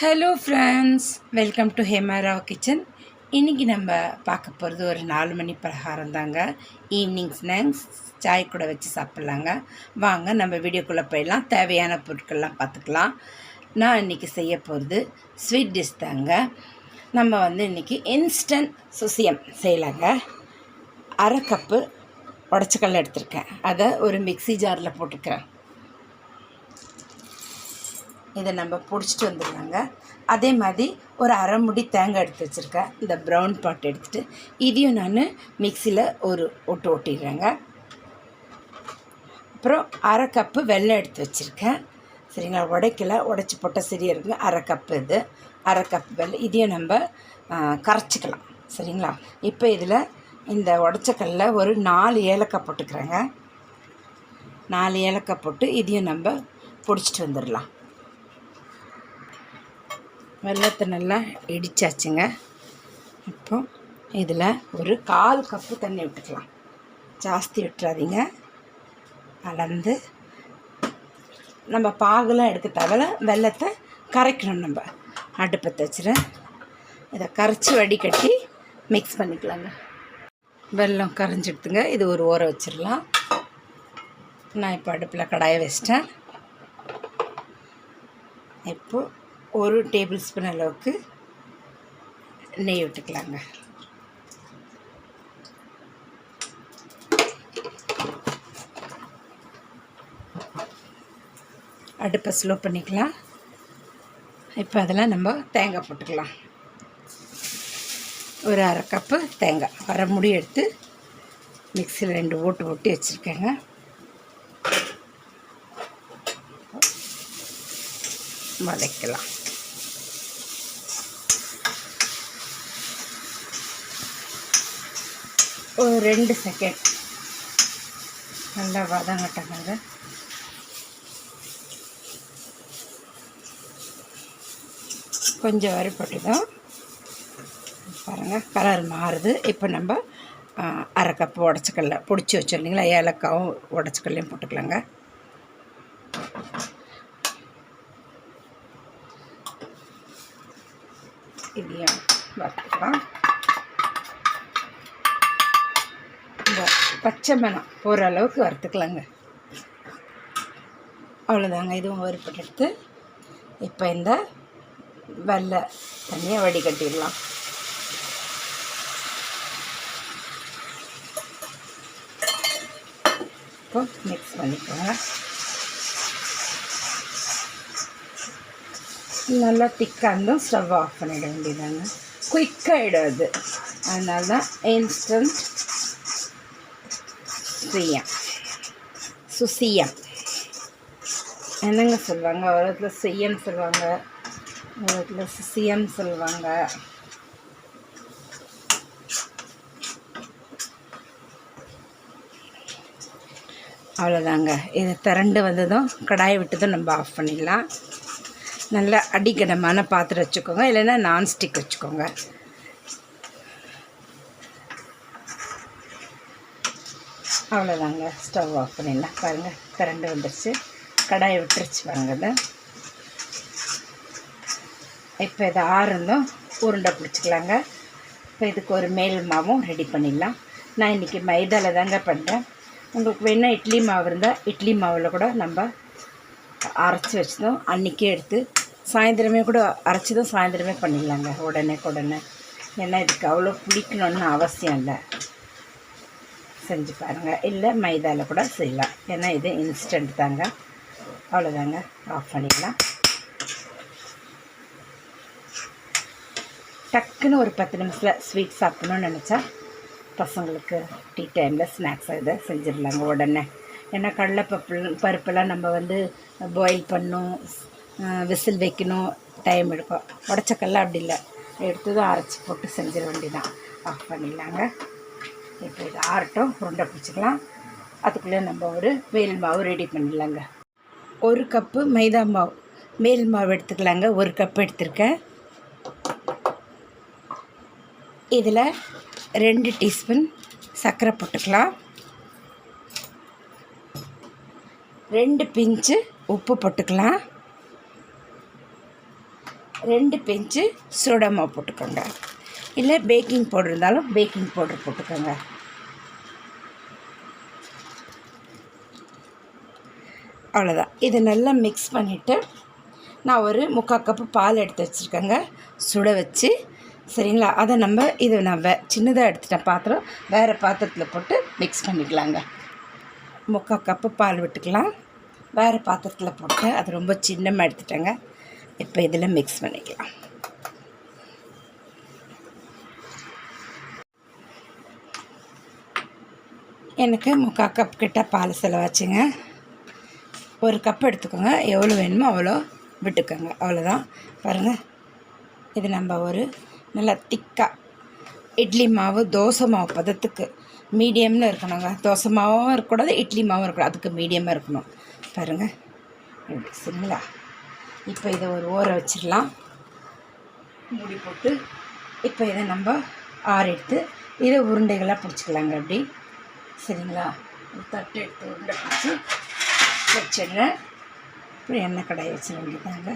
Hello friends welcome to Hemara kitchen இன்றைக்கி நம்ம பார்க்க போகிறது ஒரு நாலு மணி பலகாரம் தாங்க. ஈவினிங் ஸ்நாக்ஸ் சாய் கூட வச்சு சாப்பிட்லாங்க. வாங்க நம்ம வீடியோக்குள்ளே போயிடலாம். தேவையான பொருட்கள்லாம் பார்த்துக்கலாம். நான் இன்றைக்கி செய்ய போகிறது ஸ்வீட் டிஷ் தாங்க. நம்ம வந்து இன்றைக்கி இன்ஸ்டன்ட் சுசியம் செய்யலாங்க. அரை கப்பு உடச்சிக்கல் எடுத்திருக்கேன். அதை ஒரு மிக்ஸி ஜாரில் போட்டுக்கிறேன் இதை நம்ம பிடிச்சிட்டு வந்துடலாங்க. அதே மாதிரி ஒரு அரை முடி தேங்காய் எடுத்து வச்சுருக்கேன். இந்த ப்ரௌன் பாட் எடுத்துகிட்டு இதையும் நான் மிக்சியில் ஒரு ஒட்டு ஒட்டிடுறேங்க. அப்புறம் அரை கப்பு வெள்ளம் எடுத்து வச்சுருக்கேன். சரிங்களா? உடைக்கல உடச்சி போட்டால் சரியாக இருக்குங்க. அரை கப்பு இது. அரை கப்பு வெள்ளம் இதையும் நம்ம கரைச்சிக்கலாம். சரிங்களா? இப்போ இதில் இந்த உடச்சக்கல்ல ஒரு நாலு ஏலக்காய் போட்டுக்கிறேங்க. நாலு ஏலக்காய் போட்டு இதையும் நம்ம பிடிச்சிட்டு வந்துடலாம். வெள்ளத்தை நல்லா இடிச்சாச்சுங்க. இப்போ இதில் ஒரு கால் கப்பு தண்ணி விட்டுக்கலாம். ஜாஸ்தி விட்டுறாதீங்க. கலந்து நம்ம பாகுலாம் எடுக்க தவிர வெள்ளத்தை கரைக்கணும் நம்ம. அடுப்பை தச்சுறேன் இதை கரைச்சி வடிகட்டி மிக்ஸ் பண்ணிக்கலாங்க. வெல்லம் கரைஞ்சிடுத்துங்க இது ஒரு ஊற வச்சிடலாம். நான் இப்போ அடுப்பில் கடாயை வச்சிட்டேன். இப்போது ஒரு டேபிள் ஸ்பூன் அளவுக்கு நெய் விட்டுக்கலாங்க. அடுப்பை ஸ்லோ பண்ணிக்கலாம். இப்போ அதெல்லாம் நம்ம தேங்காய் போட்டுக்கலாம். ஒரு அரை கப்பு தேங்காய் அரை முடி எடுத்து மிக்சியில் ரெண்டு ஓட்டு ஓட்டி வச்சுருக்கேங்க. வதக்கலாம். ஒரு ரெண்டு செகண்ட் நல்லா வதங்கட்டங்க கொஞ்சம் வறுபட்டுதான். பாருங்கள் கலர் மாறுது. இப்போ நம்ம அரைக்கப்பு அரை கப்பு உடச்சக்கல்ல பிடிச்சி வச்சுருந்தீங்களா? ஏலக்காவும் உடச்சக்கல்லையும் போட்டுக்கலாங்க இதையும் வறுத்துக்கலாம் இந்த பச்சை மனம் போகிற அளவுக்கு வறுத்துக்கலாங்க. அவ்வளோதாங்க இதுவும் வறுப்பட்டு எடுத்து இப்போ இந்த வெள்ளை தண்ணியை வடிகட்டிடலாம். இப்போ மிக்ஸ் பண்ணிக்கோங்க. நல்லா திக்காக இருந்தும் ஸ்டவ் ஆஃப் பண்ணிட வேண்டியதாங்க குயிக்காகிடும் அது அதனால தான் இன்ஸ்டன்ட் சுயம் சுசியம் என்னங்க சொல்லுவாங்க ஒரு இடத்துல செய்யன்னு சொல்லுவாங்க ஒரு இடத்துல சுசியம் சொல்லுவாங்க அவ்வளோதாங்க. இது திரண்டு வந்ததும் கடாயை விட்டதும் நம்ம ஆஃப் பண்ணிடலாம். நல்லா அடிக்கடமான பாத்திரம் வச்சுக்கோங்க. இல்லைன்னா நான்ஸ்டிக் வச்சுக்கோங்க. அவ்வளோதாங்க ஸ்டவ் ஆஃப் பண்ணிடலாம். பாருங்கள் கரண்ட் வந்துருச்சு. கடாயை விட்டுருச்சு பாருங்கள் இப்போ இதை ஆறுந்தும் உருண்டை பிடிச்சிக்கலாங்க. இப்போ இதுக்கு ஒரு மேல் மாவும் ரெடி பண்ணிடலாம். நான் இன்றைக்கி மைதாவில் தாங்க பண்ணுறேன் உங்களுக்கு வேணால் இட்லி மாவு இருந்தால் இட்லி மாவில் கூட நம்ம அரைச்சி வச்சதும் அன்றைக்கே எடுத்து சாயந்தரமே கூட அரைச்சதும் சாயந்தரமே பண்ணிடலாங்க. உடனே உடனே. ஏன்னா இதுக்கு அவ்வளோ பிடிக்கணுன்னு அவசியம் இல்லை. செஞ்சு பாருங்கள் இல்லை மைதாவில் கூட செய்யலாம். ஏன்னா இது இன்ஸ்டன்ட் தாங்க. அவ்வளோதாங்க ஆஃப் பண்ணிடலாம். டக்குன்னு ஒரு பத்து நிமிஷத்தில் ஸ்வீட் சாப்பிட்ணுன்னு நினச்சா பசங்களுக்கு டீ டைமில் ஸ்நாக்ஸ் இதை செஞ்சிடலாங்க உடனே. ஏன்னா கடலைப்பப்பு பருப்பெல்லாம் நம்ம வந்து பாயில் பண்ணணும் விசில் வைக்கணும் டைம் எடுக்கும். உடச்சக்கல்ல அப்படி இல்லை. எடுத்ததும் அரைச்சி போட்டு செஞ்சிட வேண்டியதான் ஆஃப் பண்ணிடலாங்க. இப்போ இது ஆறட்டும் உருண்டை பிடிச்சிக்கலாம். அதுக்குள்ளே நம்ம ஒரு மேல் மாவு ரெடி பண்ணிடலாங்க ஒரு கப்பு மைதா மாவு. மேல் மாவு எடுத்துக்கலாங்க ஒரு கப் எடுத்திருக்கேன். இதில் ரெண்டு டீஸ்பூன் சர்க்கரை போட்டுக்கலாம். ரெண்டு பிஞ்சு உப்பு போட்டுக்கலாம். ரெண்டு பிஞ்சு சோடா மாவு போட்டுக்கோங்க. இல்லை பேக்கிங் பவுடர் இருந்தாலும் பேக்கிங் பவுடர் போட்டுக்கோங்க. அவ்வளோதான் இதை நல்லா மிக்ஸ் பண்ணிவிட்டு நான் ஒரு முக்கால் கப்பு பால் எடுத்து வச்சுருக்கேங்க. சுட வச்சு சரிங்களா? அதை நம்ம இதை நான் வே சின்னதாக எடுத்துட்டேன் பாத்திரம் வேறு பாத்திரத்தில் போட்டு மிக்ஸ் பண்ணிக்கலாங்க. முக்கால் கப்பு பால் விட்டுக்கலாம். வேறு பாத்திரத்தில் போட்டு அது ரொம்ப சின்னமாக எடுத்துட்டேங்க. இப்போ இதில் மிக்ஸ் பண்ணிக்கலாம். எனக்கு முக்கால் கப் கிட்ட பால் செலவாச்சுங்க. ஒரு கப் எடுத்துக்கோங்க. எவ்வளோ வேணுமோ அவ்வளோ விட்டுக்கோங்க. அவ்வளோதான் பாருங்கள் இது நம்ம ஒரு நல்லா திக்காக இட்லி மாவு தோசை மாவு பதத்துக்கு மீடியமில் இருக்கணுங்க. தோசை மாவும் இருக்கக்கூடாது இட்லி மாவும் இருக்கக்கூடாது. அதுக்கு மீடியமாக இருக்கணும். பாருங்கள் சரிங்களா இப்போ இதை ஒரு ஊற வச்சிடலாம். மூடி போட்டு இப்போ இதை நம்ம ஆற எடுத்து இதை உருண்டைகளாக பிடிச்சிக்கலாங்க அப்படி. சரிங்களா? தட்டு எடுத்து உருண்டை பிடிச்சி வச்சிடுறேன். அப்புறம் எண்ணெய் கடாயை வச்சிட வேண்டியதாங்க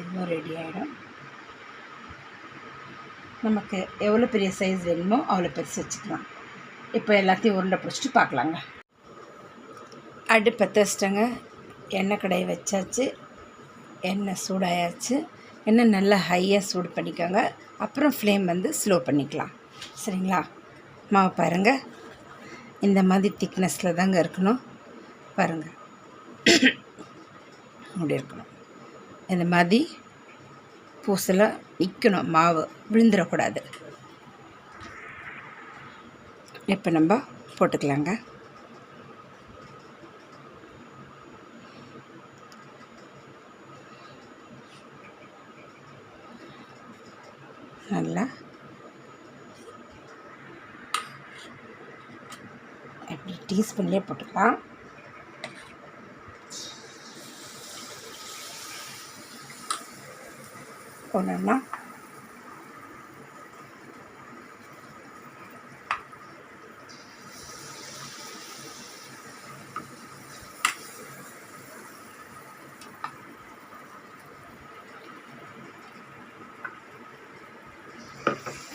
இதுவும் ரெடி ஆகிடும் நமக்கு எவ்வளோ பெரிய சைஸ் வேணுமோ அவ்வளோ பெருசு வச்சுக்கலாம். இப்போ எல்லாத்தையும் உருண்டை பிடிச்சிட்டு பார்க்கலாங்க. அடுப்பை வச்சிட்டேங்க. எண்ணெய் கடாயை வச்சாச்சு. எண்ணெய் சூடாயாச்சு. எண்ணெய் நல்லா ஹையாக சூடு பண்ணிக்கோங்க. அப்புறம் ஃப்ளேம் வந்து ஸ்லோ பண்ணிக்கலாம். சரிங்களா? மாவு பாருங்கள் இந்த மாதிரி திக்னஸில் தாங்க இருக்கணும். பாருங்கள் அப்படி இருக்கணும். இந்த மாதிரி பூசில் நிற்கணும் மாவு விழுந்துடக்கூடாது. இப்போ நம்ம போட்டுக்கலாங்க. நல்லா டீஸ்பூன்லேயே போட்டுக்கலாம். போனோம்னா.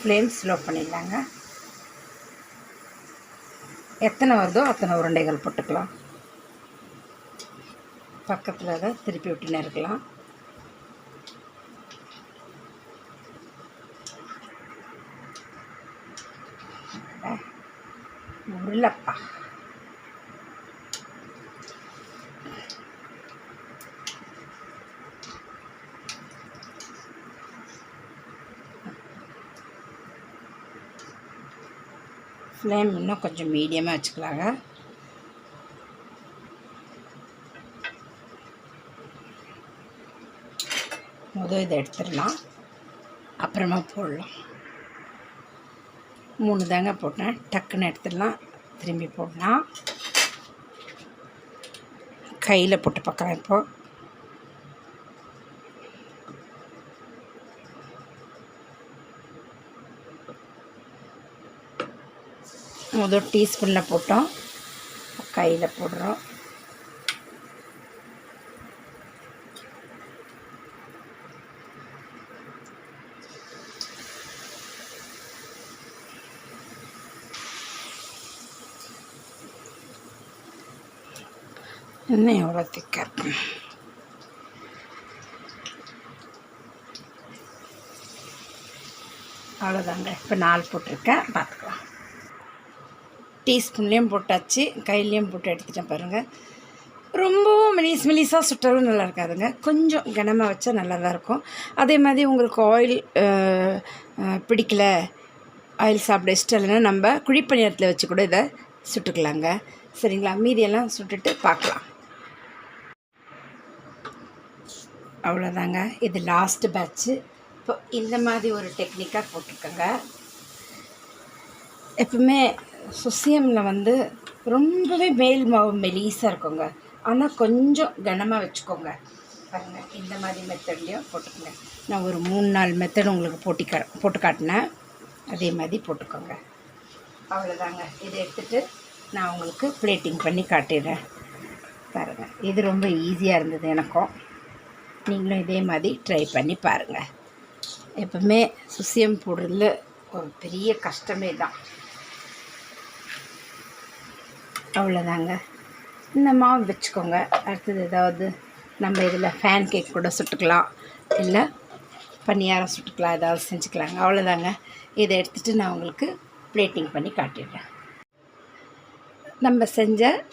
ஃப்ளேம் ஸ்லோ பண்ணிடலாங்க. எத்தனை வருதோ அத்தனை உருண்டைகள் போட்டுக்கலாம். பக்கத்தில் அதை திருப்பி விட்டுனே இருக்கலாம் உருளப்பா. ஃப்ளேம் இன்னும் கொஞ்சம் மீடியமாக வச்சுக்கலாங்க. முதல் இதை எடுத்துடலாம். அப்புறமா போடலாம். மூணு தாங்க போட்டேன். டக்குன்னு எடுத்துடலாம். திரும்பி போடலாம். கையில் போட்டு பார்க்கலாம் இப்போது முதல் டீஸ்பூனில் போட்டோம். கையில் போடுறோம். இன்னும் எவ்வளோ திக்காக இருக்கும் அவ்வளோதாங்க இப்போ நாள் போட்டிருக்கேன். பார்த்துக்கலாம். டீஸ்பூன்லேயும் போட்டாச்சு கையிலையும் போட்டு எடுத்துட்டேன் பாருங்கள் ரொம்பவும் மெலிஸ் மெலிஸாக சுட்டாலும் நல்லா இருக்காதுங்க. கொஞ்சம் கனமாக வச்சா நல்லா தான் இருக்கும். அதே மாதிரி உங்களுக்கு ஆயில் பிடிக்கல ஆயில் சாப்பிட இஷ்டம் இல்லைன்னா நம்ம குழிப்பணியாரத்தில் வச்சு கூட இதை சுட்டுக்கலாங்க. சரிங்களா? மீதியெல்லாம் சுட்டுட்டு பார்க்கலாம். அவ்வளோதாங்க இது லாஸ்ட்டு பேட்ச்சு இப்போ இந்த மாதிரி ஒரு டெக்னிக்காக போட்டிருக்கேங்க. எப்பவுமே சுசியமில் வந்து ரொம்பவே மேல் மாவு மெலீஸாக இருக்குங்க. ஆனால் கொஞ்சம் கனமாக வச்சுக்கோங்க. பாருங்கள் இந்த மாதிரி மெத்தட்லேயும் போட்டுக்கோங்க. நான் ஒரு மூணு நாலு மெத்தட் உங்களுக்கு போட்டி கா போட்டு காட்டினேன். அதே மாதிரி போட்டுக்கோங்க. அவ்வளோதாங்க இதை எடுத்துகிட்டு நான் உங்களுக்கு பிளேட்டிங் பண்ணி காட்டிடுறேன். பாருங்கள் இது ரொம்ப ஈஸியாக இருந்தது எனக்கும். நீங்களும் இதே மாதிரி ட்ரை பண்ணி பாருங்கள் எப்பவுமே சுசியம் போடுறதுல ஒரு பெரிய கஷ்டமே தான். அவ்வளோதாங்க. இந்த மாவு வச்சுக்கோங்க. அடுத்தது ஏதாவது நம்ம இதில் ஃபேன் கேக் கூட சுட்டுக்கலாம். இல்லை பணியாரம் சுட்டுக்கலாம். ஏதாவது செஞ்சுக்கலாங்க. அவ்வளோதாங்க. இதை எடுத்துகிட்டு நான் உங்களுக்கு பிளேட்டிங் பண்ணி காட்டிடுறேன். நம்ம செஞ்ச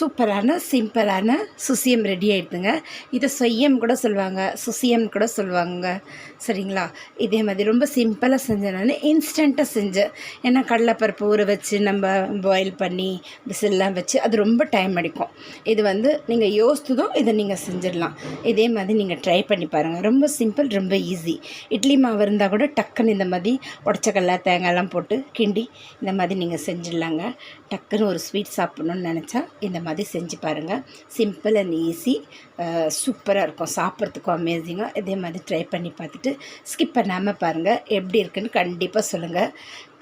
சூப்பரான சிம்பிளான சுசியம் ரெடி ஆகிடுதுங்க இதை சொய்யம் கூட சொல்லுவாங்க. சுசியம் கூட சொல்லுவாங்க சரிங்களா? இதே மாதிரி ரொம்ப சிம்பிளாக செஞ்சேன் நான். இன்ஸ்டண்ட்டாக செஞ்சேன். ஏன்னா கடலைப்பருப்பு ஊற வச்சு நம்ம பாயில் பண்ணி விசில்லாம் வச்சு அது ரொம்ப டைம் எடுக்கும். இது வந்து நீங்கள் யோசித்ததும் இதை நீங்கள் செஞ்சிடலாம். இதே மாதிரி நீங்கள் ட்ரை பண்ணி பாருங்கள் ரொம்ப சிம்பிள் ரொம்ப ஈஸி இட்லி மாவு இருந்தால் கூட டக்குன்னு இந்த மாதிரி உடச்சக்கல்ல தேங்காய்லாம் போட்டு கிண்டி இந்த மாதிரி நீங்கள் செஞ்சிடலாங்க. டக்குன்னு ஒரு ஸ்வீட் சாப்பிட்ணுன்னு நினச்சா இந்த மாதிரி செஞ்சு பாருங்கள் சிம்பிள் அண்ட் ஈஸி சூப்பராக இருக்கும். சாப்பிட்றதுக்கும் அமேசிங்காக இதே மாதிரி ட்ரை பண்ணி பார்த்துட்டு ஸ்கிப் பண்ணாமல் பாருங்கள் எப்படி இருக்குன்னு கண்டிப்பாக சொல்லுங்கள்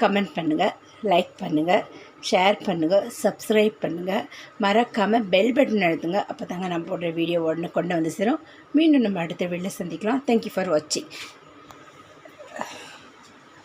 கமெண்ட் பண்ணுங்கள் லைக் பண்ணுங்கள் ஷேர் பண்ணுங்கள் சப்ஸ்கிரைப் பண்ணுங்கள் மறக்காமல் பெல் பட்டன் அழுத்துங்க. அப்போ தாங்க நான் போடுற வீடியோ உடனே கொண்டு வந்து சேரும். மீண்டும் நம்ம அடுத்த வீடியோவில் சந்திக்கலாம். தேங்க்யூ ஃபார் வாட்சிங்